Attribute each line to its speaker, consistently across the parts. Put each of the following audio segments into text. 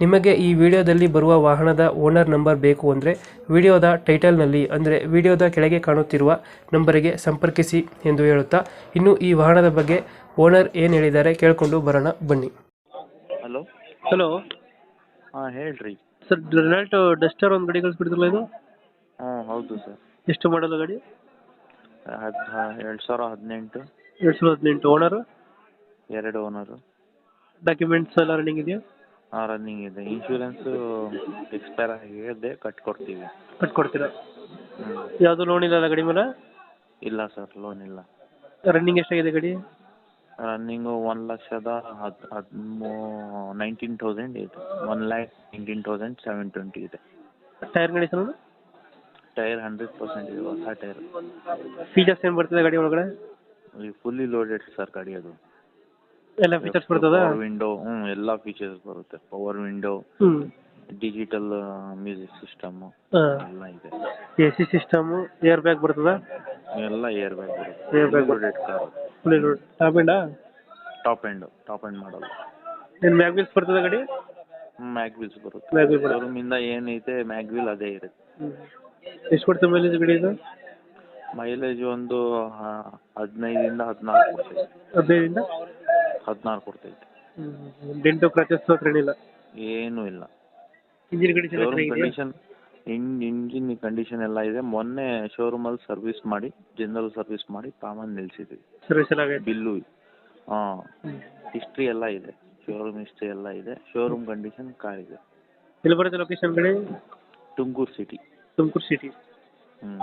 Speaker 1: ನಿಮಗೆ ಈ ವಿಡಿಯೋದಲ್ಲಿ ಬರುವ ವಾಹನದ ಓನರ್ ನಂಬರ್ ಬೇಕು ಅಂದರೆ ವಿಡಿಯೋದ ಟೈಟಲ್ನಲ್ಲಿ ಅಂದರೆ ವಿಡಿಯೋದ ಕೆಳಗೆ ಕಾಣುತ್ತಿರುವ ನಂಬರಿಗೆ ಸಂಪರ್ಕಿಸಿ ಎಂದು ಹೇಳುತ್ತಾ ಇನ್ನು ಈ ವಾಹನದ ಬಗ್ಗೆ ಓನರ್ ಏನು ಹೇಳಿದ್ದಾರೆ ಕೇಳಿಕೊಂಡು ಬರೋಣ ಬನ್ನಿ.
Speaker 2: ಹಲೋ?
Speaker 1: ಹಲೋ?
Speaker 2: ಹಾಂ ಹೇಳ್ರಿ.
Speaker 1: ಸರ್ ರೆನಾಲ್ಟ್ ಡಸ್ಟರ್ ಒಂದು ಗಾಡಿ ಕಳಿಸ್ಬಿಡ್ತಿಲ್ಲ ಇದು?
Speaker 2: ಹಾಂ ಹೌದು ಸರ್.
Speaker 1: ಎಷ್ಟು ಮಾಡಲ್ಲ ಗಾಡಿ?
Speaker 2: ಹದ್ ಎರಡು ಸಾವಿರ ಹದಿನೆಂಟು.
Speaker 1: ಎರಡು ಸಾವಿರದ ಹದಿನೆಂಟು ಓನರು?
Speaker 2: ಎರಡು ಓನರು.
Speaker 1: ಡಾಕ್ಯುಮೆಂಟ್ಸ್ ಎಲ್ಲ ರನ್ನಿಂಗ್ ಇದೆಯಾ?
Speaker 2: ಹಾಂ ರನ್ನಿಂಗ್ ಇದೆ. ಇನ್ಶೂರೆನ್ಸು ಎಕ್ಸ್ಪೈರ್ ಆಗಿದೆ ಕಟ್ಕೊಡ್ತೀವಿ.
Speaker 1: ಕಟ್ಕೊಡ್ತೀರಾ?
Speaker 2: ಹ್ಞೂ
Speaker 1: ಯಾವುದು ಲೋನ್ ಇಲ್ಲ ಗಾಡಿ ಮೇಲೆ?
Speaker 2: ಇಲ್ಲ ಸರ್ ಲೋನ್ ಇಲ್ಲ.
Speaker 1: ರನ್ನಿಂಗ್ ಎಷ್ಟಾಗಿದೆ ಗಾಡಿ?
Speaker 2: ರನ್ನಿಂಗು ಒಂದು ಲಕ್ಷದ ಹದ್ ಹದಿಮೂ ನೈನ್ಟೀನ್ ತೌಸಂಡ್ ಇದೆ. One lakh nineteen thousand seven twenty ಇದೆ.
Speaker 1: ಟೈರ್ ಗಾಡಿ ಸರ್
Speaker 2: ಟೈರ್ ಹಂಡ್ರೆಡ್ ಪರ್ಸೆಂಟ್ ಇದೆ ಹೊಸ ಟೈರ್
Speaker 1: ಫೀಚರ್ಸ್ ಏನು ಬರ್ತದೆ ಗಾಡಿ ಒಳಗಡೆ?
Speaker 2: ಫುಲ್ಲಿ ಲೋಡೆಡ್ ಸರ್ ಗಾಡಿ ಅದು.
Speaker 1: ಎಲ್ಲ ಫೀಚರ್ಸ್ ಬರ್ತದ?
Speaker 2: ವಿಂಡೋ ಹ್ಮ್ ಎಲ್ಲ ಫೀಚರ್ಸ್ ಬರುತ್ತೆ. ಪವರ್ ವಿಂಡೋ
Speaker 1: ಹ್ಮ್.
Speaker 2: ಡಿಜಿಟಲ್ ಮ್ಯೂಸಿಕ್ ಸಿಸ್ಟಮ್ ಎಲ್ಲ ಇದೆ.
Speaker 1: A C system air bag ಬರ್ತದ?
Speaker 2: ಎಲ್ಲ ಏರ್ ಬ್ಯಾಗ್
Speaker 1: ಬರುತ್ತೆ. ಏರ್
Speaker 2: ಬ್ಯಾಗ್ ಬರುತ್ತೆ car
Speaker 1: full top end
Speaker 2: top end top end ಮಾಡಲ್ಲ
Speaker 1: ಏನು ಮ್ಯಾಗ್ ವೀಲ್ಸ್ ಬರ್ತದ ಗಾಡಿ?
Speaker 2: ಮ್ಯಾಗ್ ವೀಲ್ಸ್ ಬರುತ್ತೆ.
Speaker 1: ಮ್ಯಾಗ್ ವೀಲ್ ಬರುತ್ತೆ
Speaker 2: ಇಂದ ಏನೈತೆ ಮ್ಯಾಗ್ ವೀಲ್ ಅದೇ ಇರುತ್ತೆ.
Speaker 1: ಎಷ್ಟು ಕೊಡ್ತದೆ ಮೈಲೇಜ್ ಗಾಡಿ ಇದು?
Speaker 2: ಮೈಲೇಜ್ ಒಂದು ಹದಿನೈದರಿಂದ ಹದಿನಾಲ್ಕು
Speaker 1: ಹದಿನೈದರಿಂದ?
Speaker 2: ಹದಿನಾರು ಕೊಡ್ತೈತೆ.
Speaker 1: ಏನು ಕ್ರಚಸ್ ಹತ್ರ ಏನಿಲ್ಲ?
Speaker 2: ಏನೂ ಇಲ್ಲ.
Speaker 1: ಇಂಜಿನ್
Speaker 2: ಕಂಡೀಷನ್ ಇಂಜಿನ್ ಕಂಡೀಷನ್ ಎಲ್ಲ ಇದೆ. ಮೊನ್ನೆ ಶೋರೂಮಲ್ಲಿ ಸರ್ವಿಸ್ ಮಾಡಿ ಜನರಲ್ ಸರ್ವಿಸ್ ಮಾಡಿ ತಾಮನ್ ನಿಲ್ಸಿದ್ವಿ.
Speaker 1: ಸರ್ವಿಸ್ ಎಲ್ಲ ಆಗೈತೆ?
Speaker 2: ಬಿಲ್ಲು ಹಾಂ. ಹಿಸ್ಟ್ರಿ ಎಲ್ಲ ಇದೆ. ಶೋರೂಮ್ ಹಿಸ್ಟ್ರಿ ಎಲ್ಲ ಇದೆ. ಶೋರೂಮ್ ಕಂಡೀಷನ್ ಕಾರ್ ಇದೆ
Speaker 1: ಎಲ್ಲಿ ಬರುತ್ತೆ ಲೊಕೇಶನ್ ಗಾಡಿ?
Speaker 2: ತುಮಕೂರು ಸಿಟಿ
Speaker 1: ತುಮಕೂರು ಸಿಟಿ
Speaker 2: ಹ್ಮ್.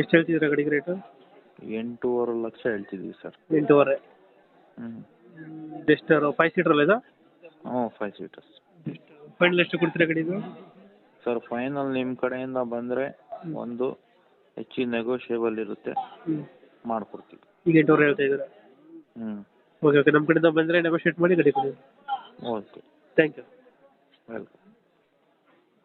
Speaker 1: ಎಷ್ಟು ಹೇಳ್ತಿದ್ದೀರಾ ಗಡಿಗೆ ರೇಟು
Speaker 2: ಎಂಟೂವರೆ ಲಕ್ಷ ಹೇಳ್ತಿದ್ದೀವಿ ಸರ್.
Speaker 1: ಎಂಟೂವರೆ.
Speaker 2: ಹ್ಞೂ
Speaker 1: ಡೆಸ್ಟರ್ ಫೈವ್ ಸೀಟರ್ ಅಲ್ಲ ಇದು?
Speaker 2: ಹ್ಞೂ ಫೈವ್ ಸೀಟರ್ಸ್
Speaker 1: ಫೈನಲ್ ಎಷ್ಟು ಕೊಡ್ತೀರಾ ಗಾಡಿ ಇದು?
Speaker 2: ಸರ್ ಫೈನಲ್ ನಿಮ್ಮ ಕಡೆಯಿಂದ ಬಂದರೆ ಒಂದು ಹೆಚ್ಚು ನೆಗೋಷಿಯೇಬಲ್ ಇರುತ್ತೆ.
Speaker 1: ಮಾಡ್ಕೊಡ್ತೀವಿ
Speaker 2: ಮಾಡಿಕೊಡ್ತೀವಿ.
Speaker 1: ಈಗ ಎಂಟೂವರೆ ಹೇಳ್ತಾ ಇದ್ದೀರಾ?
Speaker 2: ಹ್ಞೂ
Speaker 1: ಓಕೆ ಓಕೆ ನಮ್ಮ ಕಡೆಯಿಂದ ಬಂದರೆ ನೆಗೋಷಿಯೇಟ್ ಮಾಡಿ ಗಾಡಿ ಕೊಡಿ.
Speaker 2: ಓಕೆ.
Speaker 1: Thank you
Speaker 2: welcome